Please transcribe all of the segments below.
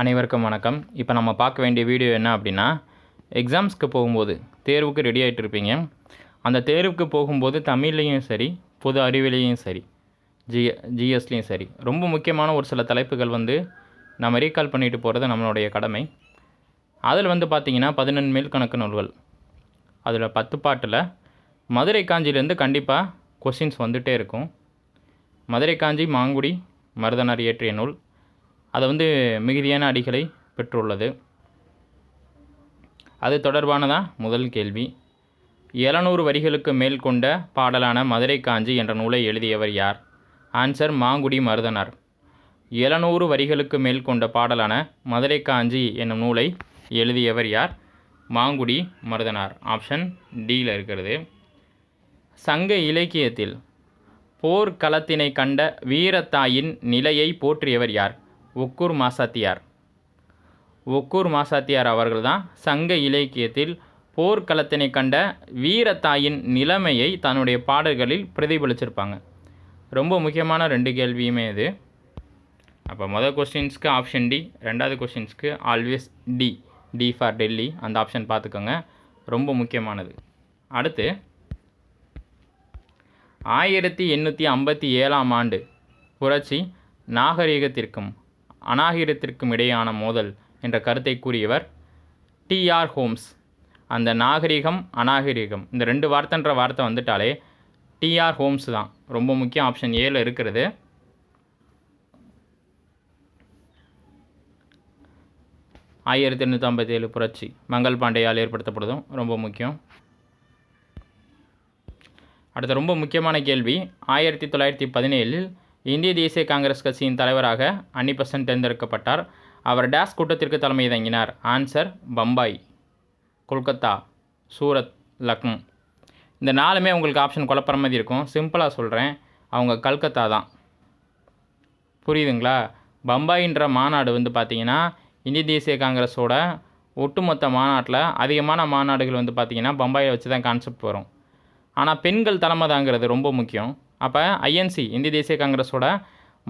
அனைவருக்கும் வணக்கம். இப்போ நம்ம பார்க்க வேண்டிய வீடியோ என்ன அப்படின்னா எக்ஸாம்ஸ்க்கு போகும்போது தேர்வுக்கு ரெடி ஆகிட்டு இருப்பீங்க அந்த தேர்வுக்கு போகும்போது தமிழ்லேயும் சரி பொது அறிவிலையும் சரி ஜி ஜிஎஸ்லேயும் சரி ரொம்ப முக்கியமான ஒரு சில தலைப்புகள் வந்து நம்ம ரீகால் பண்ணிட்டு போகிறது நம்மளுடைய கடமை. அதில் வந்து பார்த்திங்கன்னா பதினெண் மேல் கணக்கு நூல்கள். அதில் பத்து பாட்டில் மதுரை காஞ்சிலேருந்து கண்டிப்பாக கொஷின்ஸ் வந்துகிட்டே இருக்கும். மதுரை காஞ்சி மாங்குடி மருதனார் இயற்றிய நூல் அது வந்து மிகுதியான அடிகளை பெற்றுள்ளது. அது தொடர்பானதான் முதல் கேள்வி. எழுநூறு வரிகளுக்கு மேல் கொண்ட பாடலான மதுரை காஞ்சி என்ற நூலை எழுதியவர் யார்? ஆன்சர் மாங்குடி மருதனார். எழுநூறு வரிகளுக்கு மேல் கொண்ட பாடலான மதுரை காஞ்சி என்னும் நூலை எழுதியவர் யார்? மாங்குடி மருதனார். ஆப்ஷன் டியில் இருக்கிறது. சங்க இலக்கியத்தில் போர்க்களத்தினை கண்ட வீரத்தாயின் நிலையை போற்றியவர் யார்? ஒக்கூர் மாசாத்தியார். ஒக்கூர் மாசாத்தியார் அவர்கள்தான் சங்க இலக்கியத்தில் போர்க்களத்தினை கண்ட வீரத்தாயின் நிலைமையை தன்னுடைய பாடல்களில் பிரதிபலிச்சிருப்பாங்க. ரொம்ப முக்கியமான ரெண்டு கேள்வியுமே இது. அப்போ மொதல் கொஸ்டின்ஸ்க்கு ஆப்ஷன் டி ரெண்டாவது கொஸ்டின்ஸ்க்கு always D D for Delhi அந்த ஆப்ஷன் பார்த்துக்கோங்க. ரொம்ப முக்கியமானது. அடுத்து ஆயிரத்தி எண்ணூற்றி ஐம்பத்தி ஏழாம் ஆண்டு புரட்சி நாகரிகத்திற்கும் அநாகரிகத்திற்கும் இடையான மோதல் என்ற கருத்தை கூறியவர் டிஆர் ஹோம்ஸ். அந்த நாகரிகம் அநாகரிகம் இந்த ரெண்டு வார்த்தைன்ற வார்த்தை வந்துட்டாலே டிஆர் ஹோம்ஸ் தான். ரொம்ப முக்கியம் ஆப்ஷன் ஏல இருக்கிறது. ஆயிரத்தி எண்ணூற்றி ஐம்பத்தி ஏழு புரட்சி மங்கள் பாண்டேயால் ஏற்படுத்தப்படுதும். ரொம்ப முக்கியம். அடுத்த ரொம்ப முக்கியமான கேள்வி ஆயிரத்தி தொள்ளாயிரத்தி பதினேழில் இந்திய தேசிய காங்கிரஸ் கட்சியின் தலைவராக அன்னிபெசன்ட் தேர்ந்தெடுக்கப்பட்டார். அவர் டேஸ் கூட்டத்திற்கு தலைமை தங்கினார். ஆன்சர் பம்பாய் கொல்கத்தா சூரத் லக்னோ. இந்த நாலுமே உங்களுக்கு ஆப்ஷன் குழப்பற மாதிரி இருக்கும். சிம்பிளாக சொல்கிறேன் அவங்க கல்கத்தா தான். புரியுதுங்களா? பம்பாயின்ற மாநாடு வந்து பார்த்திங்கன்னா இந்திய தேசிய காங்கிரஸோட ஒட்டுமொத்த மாநாட்டில் அதிகமான மாநாடுகள் வந்து பார்த்திங்கன்னா பம்பாயை வச்சு தான் கான்செப்ட் வரும். ஆனால் பெண்கள் தலைமை தாங்கிறது ரொம்ப முக்கியம். அப்போ ஐஎன்சி இந்திய தேசிய காங்கிரஸோட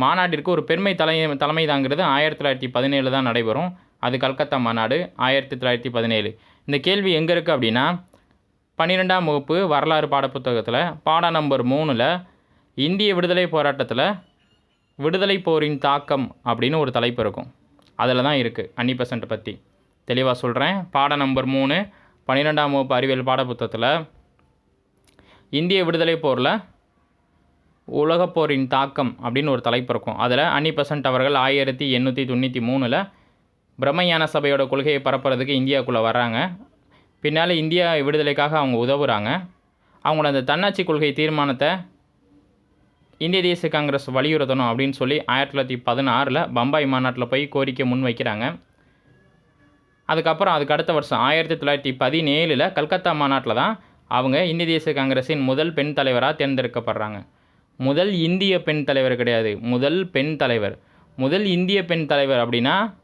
மாநாட்டிற்கு ஒரு பெருமை தலை தலைமை தாங்கிறது ஆயிரத்தி தொள்ளாயிரத்தி பதினேழு தான் நடைபெறும். அது கல்கத்தா மாநாடு ஆயிரத்தி தொள்ளாயிரத்தி பதினேழு. இந்த கேள்வி எங்கே இருக்குது அப்படின்னா பன்னிரெண்டாம் வகுப்பு வரலாறு பாடப்புத்தகத்தில் பாட நம்பர் மூணில் இந்திய விடுதலை போராட்டத்தில் விடுதலை போரின் தாக்கம் அப்படின்னு ஒரு தலைப்பு இருக்கும். அதில் தான் இருக்குது அன்னி பெசன்ட் பற்றி தெளிவாக சொல்கிறேன் பாட நம்பர் மூணு பன்னிரெண்டாம் வகுப்பு அறிவியல் பாடப்புத்தகத்தில் இந்திய விடுதலை போரில் உலகப்போரின் தாக்கம் அப்படின்னு ஒரு தலைப்பு இருக்கும். அதில் அன்னி பெசன்ட் அவர்கள் ஆயிரத்தி எண்ணூற்றி தொண்ணூற்றி மூணில் பிரம்மஞான சபையோட கொள்கையை பரப்புறதுக்கு இந்தியாவுக்குள்ளே வர்றாங்க. பின்னால் இந்தியா விடுதலைக்காக அவங்க உதவுறாங்க. அவங்களோட அந்த தன்னாட்சி கொள்கை தீர்மானத்தை இந்திய தேசிய காங்கிரஸ் வலியுறுத்தணும் அப்படின்னு சொல்லி ஆயிரத்தி தொள்ளாயிரத்தி பதினாறில் பம்பாய் மாநாட்டில் போய் கோரிக்கை முன் வைக்கிறாங்க அதுக்கப்புறம் அதுக்கு அடுத்த வருஷம் ஆயிரத்தி தொள்ளாயிரத்தி பதினேழில் கல்கத்தா மாநாட்டில் தான் அவங்க இந்திய தேசிய காங்கிரஸின் முதல் பெண் தலைவராக தேர்ந்தெடுக்கப்படுறாங்க. முதல் இந்திய பெண் தலைவர் கிடையாது முதல் பெண் தலைவர். முதல் இந்திய பெண் தலைவர் அப்படின்னா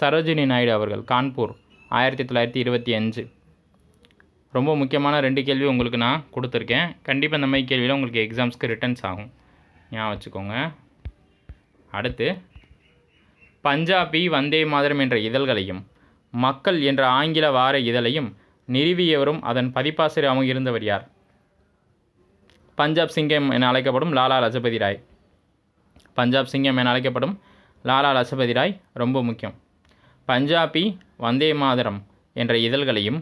சரோஜினி நாயுடு அவர்கள் கான்பூர் ஆயிரத்தி தொள்ளாயிரத்தி இருபத்தி அஞ்சு. ரொம்ப முக்கியமான ரெண்டு கேள்வி உங்களுக்கு நான் கொடுத்துருக்கேன். கண்டிப்பாக இந்த மாதிரி கேள்வியில் உங்களுக்கு எக்ஸாம்ஸ்க்கு ரிட்டர்ன்ஸ் ஆகும். ஞாபகம் வச்சுக்கோங்க. அடுத்து பஞ்சாபி வந்தே மாதரம் என்ற இதழ்களையும் மக்கள் என்ற ஆங்கில வார இதழையும் நிறுவியவரும் அதன் பதிப்பாசிரியராகவும் இருந்தவர் யார்? பஞ்சாப் சிங்கம் என அழைக்கப்படும் லாலா லஜபதி ராய். பஞ்சாப் சிங்கம் என அழைக்கப்படும் லாலா லஜபதி ராய் ரொம்ப முக்கியம். பஞ்சாபி வந்தே மாதரம் என்ற இதழ்களையும்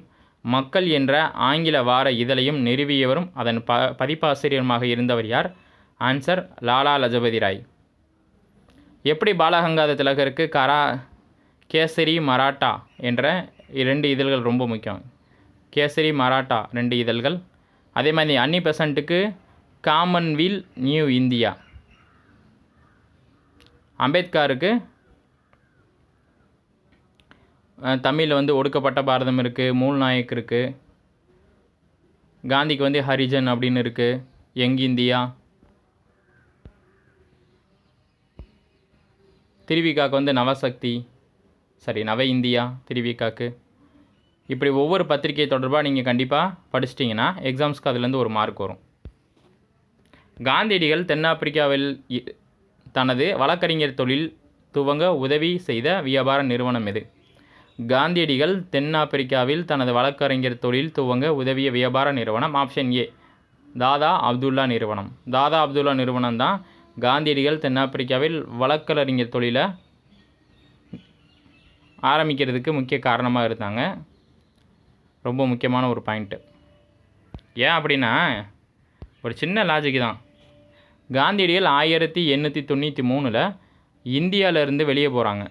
மக்கள் என்ற ஆங்கில வார இதழையும் நிறுவியவரும் அதன் ப பதிப்பாசிரியருமாக இருந்தவர் யார்? ஆன்சர் லாலா லஜபதி ராய். எப்படி பாலகங்காத திலகருக்கு கரா கேசரி மராட்டா என்ற இரண்டு இதழ்கள் ரொம்ப முக்கியம். கேசரி மராட்டா ரெண்டு இதழ்கள். அதே மாதிரி அன்னி பெசண்ட்டுக்கு காமன்வீல் நியூ இந்தியா. அம்பேத்கருக்கு தமிழில் வந்து ஒடுக்கப்பட்ட பாரதம் இருக்குது மூல் நாயக் இருக்குது காந்திக்கு வந்து ஹரிஜன் அப்படின்னு இருக்குது யங் இந்தியா. திருவிகாக்கு வந்து நவசக்தி சரி நவ இந்தியா திருவிகாக்கு. இப்படி ஒவ்வொரு பத்திரிகை தொடர்பாக நீங்கள் கண்டிப்பாக படிச்சிட்டிங்கன்னா எக்ஸாம்ஸ்க்கு அதுலேருந்து ஒரு மார்க் வரும். காந்தியடிகள் தென்னாப்பிரிக்காவில் இ- தனது வழக்கறிஞர் தொழில் துவங்க உதவி செய்த வியாபார நிறுவனம் எது? காந்தியடிகள் தென்னாப்பிரிக்காவில் தனது வழக்கறிஞர் தொழில் துவங்க உதவிய வியாபார நிறுவனம் ஆப்ஷன் ஏ தாதா அப்துல்லா நிறுவனம். தாதா அப்துல்லா நிறுவனம் தான் காந்தியடிகள் தென்னாப்பிரிக்காவில் வழக்கறிஞர் தொழிலை ஆரம்பிக்கிறதுக்கு முக்கிய காரணமாக இருந்தாங்க. ரொம்ப முக்கியமான ஒரு பாயிண்ட்டு ஏன் அப்படின்னா ஒரு சின்ன லாஜிக் தான். காந்தியடிகள் ஆயிரத்தி எண்ணூற்றி தொண்ணூற்றி மூணில் இந்தியாவிலேருந்து வெளியே போகிறாங்க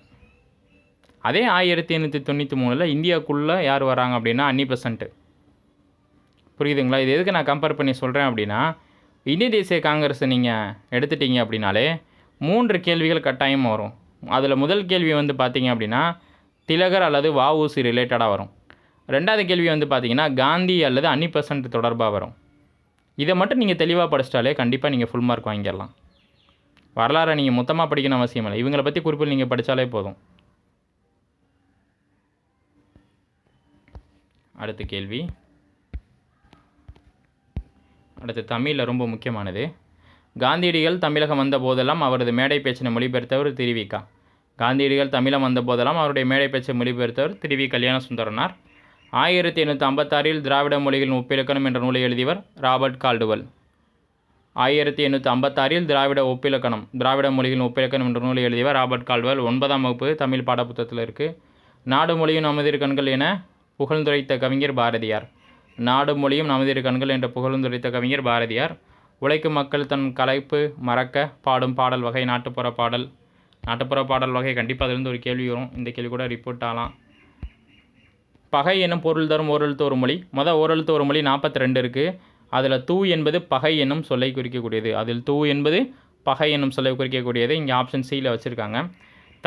அதே ஆயிரத்தி எண்ணூற்றி தொண்ணூற்றி மூணில் இந்தியாவுக்குள்ளே யார் வராங்க அப்படின்னா அன்னி பெசன்ட்டு புரியுதுங்களா? இது எதுக்கு நான் கம்பேர் பண்ணி சொல்கிறேன் அப்படின்னா இந்திய தேசிய காங்கிரஸை நீங்கள் எடுத்துட்டீங்க அப்படின்னாலே மூன்று கேள்விகள் கட்டாயமாக வரும். அதில் முதல் கேள்வி வந்து பார்த்தீங்க அப்படின்னா திலகர் அல்லது வஉசி ரிலேட்டடாக வரும். ரெண்டாவது கேள்வி வந்து பார்த்தீங்கன்னா காந்தி அல்லது அன்னி பெசன்ட் தொடர்பாக வரும். இதை மட்டும் நீங்கள் தெளிவாக படிச்சிட்டாலே கண்டிப்பாக நீங்கள் ஃபுல் மார்க் வாங்கிடலாம். வரலாறை நீங்கள் மொத்தமாக படிக்கணும் அவசியம் இல்லை. இவங்களை பற்றி குறிப்பில் நீங்கள் படித்தாலே போதும். அடுத்த கேள்வி. அடுத்து தமிழில் ரொம்ப முக்கியமானது. காந்தியடிகள் தமிழகம் வந்த போதெல்லாம் அவரது மேடை பேச்சினை மொழிபெயர்த்தவர் திருவிக்கா காந்தியடிகள் தமிழம் வந்த போதெல்லாம் அவருடைய மேடை பேச்சை மொழிபெயர்த்தவர் திருவி கல்யாண சுந்தரனார் ஆயிரத்தி எண்ணூற்றி ஐம்பத்தாறில் திராவிட மொழிகளின் ஒப்பிலக்கணம் என்ற நூலை எழுதியவர் ராபர்ட் கால்டுவல். ஆயிரத்தி எண்ணூற்றி ஐம்பத்தாறில் திராவிட ஒப்பிலக்கணம் திராவிட மொழிகளின் ஒப்பிலக்கணம் என்ற நூலை எழுதியவர் ராபர்ட் கால்டுவல். ஒன்பதாம் வகுப்பு தமிழ் பாடப்புத்தகத்தில் இருக்குது நாடு மொழியும் நமதிர் கண்கள் என புகழ்ந்துரைத்த கவிஞர் பாரதியார். நாடு மொழியும் நமதிரு கண்கள் என்ற புகழ்ந்துரைத்த கவிஞர் பாரதியார். உழைக்கும் மக்கள் தன் கலைப்பு மறக்க பாடும் பாடல் வகை நாட்டுப்புற பாடல். நாட்டுப்புற பாடல் வகை கண்டிப்பாக அதுலேருந்து ஒரு கேள்வி வரும். இந்த கேள்வி கூட ரிப்போர்ட் ஆகலாம். பகை எனும் பொருள் தரும் ஓரெழுத்து ஒரு மொழி. மொதல் ஓரெழுத்து ஒரு மொழி நாற்பத்தி ரெண்டு இருக்குது அதில் தூ என்பது பகை என்னும் சொல்லை குறிக்கக்கூடியது. அதில் தூ என்பது பகை என்னும் சொல்லை குறிக்கக்கூடியது. இங்கே ஆப்ஷன் சியில் வச்சுருக்காங்க.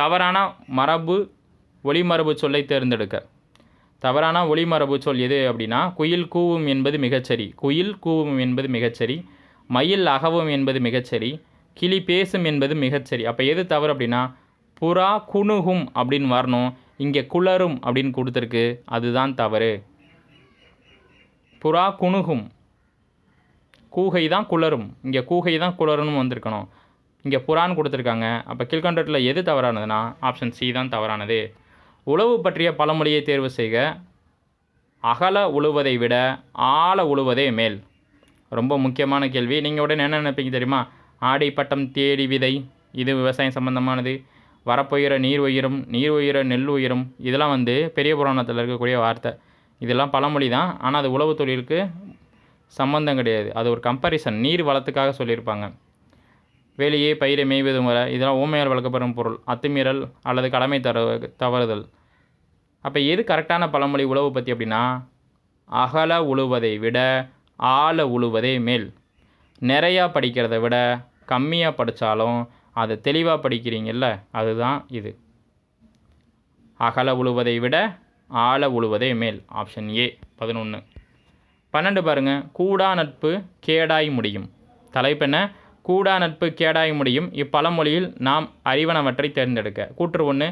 தவறான மரபு ஒளிமரபு சொல்லை தேர்ந்தெடுக்க. தவறான ஒளிமரபு சொல் எது அப்படின்னா குயில் கூவும் என்பது மிகச்சரி. குயில் கூவும் என்பது மிகச்சரி. மயில் அகவும் என்பது மிகச்சரி. கிளி பேசும் என்பது மிகச்சரி. அப்போ எது தவறு அப்படின்னா புறா குணுகும் அப்படின்னு வரணும். இங்கே குளரும் அப்படின்னு கொடுத்துருக்கு. அதுதான் தவறு. புறா குணுகும். கூகை தான் குளரும். இங்கே கூகை தான் குளரும்னு வந்திருக்கணும். இங்கே புறான்னு கொடுத்துருக்காங்க. அப்போ கீழ்கண்டத்தில் எது தவறானதுன்னா ஆப்ஷன் சி தான் தவறானது. உழவு பற்றிய பழமொழியை தேர்வு செய்க. அகல உழுவதை விட ஆழ உழுவதே மேல். ரொம்ப முக்கியமான கேள்வி. நீங்கள் உடனே என்ன நினைப்பீங்க தெரியுமா? ஆடை பட்டம் தேடி விதை. இது விவசாயம் சம்பந்தமானது. வரப்புயிர நீர் உயிரும் நீர் உயிர நெல் உயிரும் இதெல்லாம் வந்து பெரிய புராணத்தில் இருக்கக்கூடிய வார்த்தை. இதெல்லாம் பழமொழி தான் ஆனால் அது உழவு தொழிலுக்கு சம்பந்தம் கிடையாது. அது ஒரு கம்பரிசன் நீர் வளத்துக்காக சொல்லியிருப்பாங்க. வேலையே பயிரை மேய்வது முறை இதெல்லாம் ஊமையால் வளர்க்கப்படும் பொருள். அத்துமீறல் அல்லது கடமை தர தவறுதல். அப்போ எது கரெக்டான பழமொழி உழவு பற்றி அப்படின்னா அகல உழுவதை விட ஆழ உழுவதே மேல். நிறையா படிக்கிறத விட கம்மியாக படித்தாலும் அதை தெளிவாக படிக்கிறீங்கல்ல அதுதான் இது. அகல உழுவதை விட ஆழ உழுவதே மேல் ஆப்ஷன் ஏ பதினொன்று பன்னெண்டு பாருங்கள் கூடா நட்பு கேடாய் முடியும். தலைப்பென கூடா நட்பு கேடாய் முடியும். இப்பழமொழியில் நாம் அறிவனவற்றை தேர்ந்தெடுக்க. கூற்று ஒன்று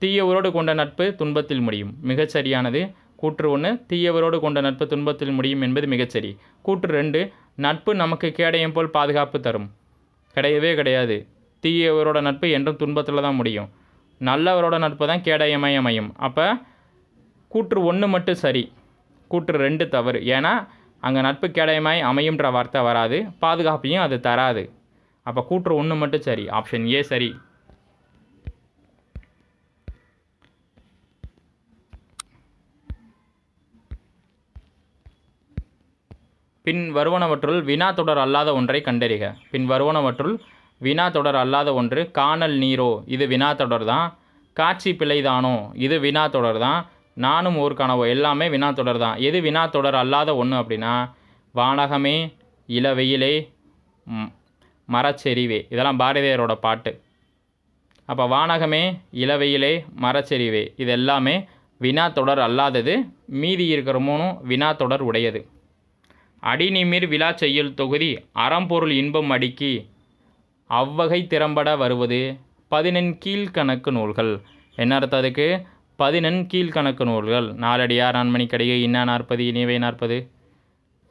தீயவரோடு கொண்ட நட்பு துன்பத்தில் முடியும். மிகச்சரியானது கூற்று ஒன்று தீயவரோடு கொண்ட நட்பு துன்பத்தில் முடியும் என்பது மிகச்சரி கூற்று ரெண்டு நட்பு நமக்கு கேடயம் போல் பாதுகாப்பு தரும். கிடையவே கிடையாது. தீயவரோட நட்பு என்றும் துன்பத்தில் தான் முடியும். நல்லவரோட நட்பு தான் கேடயமாய் அமையும் அப்போ கூற்று ஒன்று மட்டும் சரி. கூற்று ரெண்டு தவறு. ஏன்னா அங்கே நட்பு கேடயமாய் அமையும்ன்ற வார்த்தை வராது. பாதுகாப்பையும் அது தராது. அப்போ கூற்று ஒன்று மட்டும் சரி. ஆப்ஷன் ஏ சரி. பின் வருவனவற்றுள் வினா தொடர் அல்லாத ஒன்றை கண்டறிக. பின் வருவனவற்றுள் வினா தொடர் அல்லாத ஒன்று காணல் நீரோ இது வினா தொடர் தான். காட்சி பிழைதானோ இது வினா தொடர் தான். நானும் ஒரு கனவோ எல்லாமே வினா தொடர் தான். எது வினா தொடர் அல்லாத ஒன்று அப்படின்னா வானகமே இளவெயிலே மரச்செறிவே. இதெல்லாம் பாரதியாரோட பாட்டு. அப்போ வானகமே இளவெயிலே மரச்செறிவே. இது எல்லாமே வினா தொடர் அல்லாதது. மீதி இருக்கிற மூணும் வினா தொடர் உடையது. அடிநிமிர் விழா செய்யுள் தொகுதி அறம்பொருள் இன்பம் அடுக்கி அவ்வகை திறம்பட வருவது பதினெண் கீழ்கணக்கு நூல்கள். என்ன அர்த்தம் அதுக்கு? பதினெண் கீழ்கணக்கு நூல்கள். நாலடியார் நான்மணி கடிகை இன்னா நாற்பது இனிவை நாற்பது.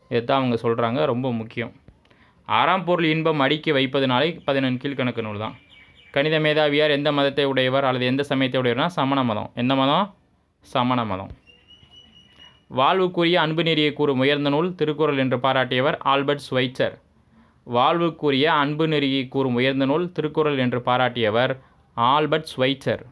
இதுதான் அவங்க சொல்கிறாங்க ரொம்ப முக்கியம். ஆறாம் பொருள் இன்பம் அடுக்கி வைப்பதுனாலே பதினெண் கீழ்கணக்கு நூல் தான் கணித மேதாவியார் எந்த மதத்தை உடையவர் அல்லது எந்த சமயத்தை உடையவர்னா சமண மதம். எந்த மதம்? சமண மதம். வாழ்வுக்குரிய அன்பு நெறியை கூறும் உயர்ந்த நூல் திருக்குறள் என்று பாராட்டியவர் ஆல்பர்ட் ஸ்வைச்சர். வாழ்வுக்குரிய அன்பு நெறியை கூறும் உயர்ந்த நூல் திருக்குறள் என்று பாராட்டியவர் ஆல்பர்ட் ஸ்வைட்சர்